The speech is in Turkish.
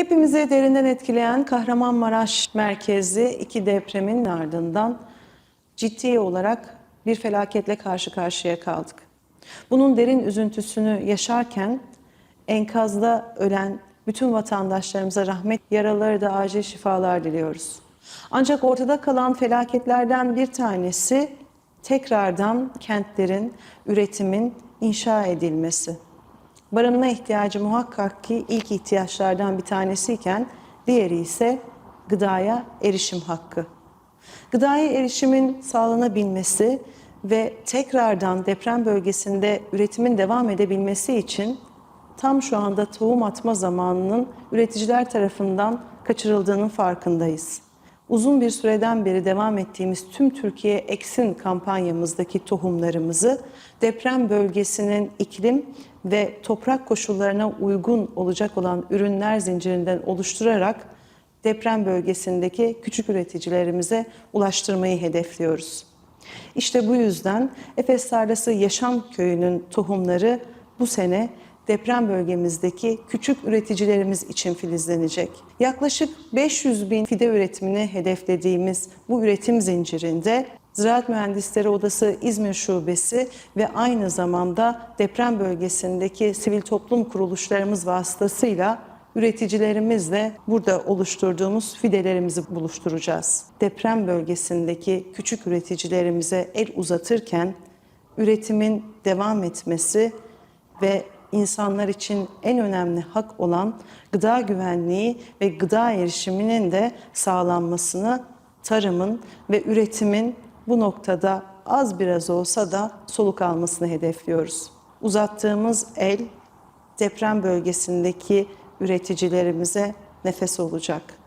Hepimizi derinden etkileyen Kahramanmaraş merkezli iki depremin ardından ciddi olarak bir felaketle karşı karşıya kaldık. Bunun derin üzüntüsünü yaşarken enkazda ölen bütün vatandaşlarımıza rahmet, yaraları da acil şifalar diliyoruz. Ancak ortada kalan felaketlerden bir tanesi tekrardan kentlerin, üretimin inşa edilmesi. Barınma ihtiyacı muhakkak ki ilk ihtiyaçlardan bir tanesiyken diğeri ise gıdaya erişim hakkı. Gıdaya erişimin sağlanabilmesi ve tekrardan deprem bölgesinde üretimin devam edebilmesi için tam şu anda tohum atma zamanının üreticiler tarafından kaçırıldığının farkındayız. Uzun bir süreden beri devam ettiğimiz tüm Türkiye Eksin kampanyamızdaki tohumlarımızı deprem bölgesinin iklim ve toprak koşullarına uygun olacak olan ürünler zincirinden oluşturarak deprem bölgesindeki küçük üreticilerimize ulaştırmayı hedefliyoruz. İşte bu yüzden Efes Tarlası Yaşam Köyü'nün tohumları bu sene deprem bölgemizdeki küçük üreticilerimiz için filizlenecek. Yaklaşık 500 bin fide üretimini hedeflediğimiz bu üretim zincirinde Ziraat Mühendisleri Odası İzmir Şubesi ve aynı zamanda deprem bölgesindeki sivil toplum kuruluşlarımız vasıtasıyla üreticilerimizle burada oluşturduğumuz fidelerimizi buluşturacağız. Deprem bölgesindeki küçük üreticilerimize el uzatırken üretimin devam etmesi ve insanlar için en önemli hak olan gıda güvenliği ve gıda erişiminin de sağlanmasını tarımın ve üretimin bu noktada az biraz olsa da soluk almasını hedefliyoruz. Uzattığımız el deprem bölgesindeki üreticilerimize nefes olacak.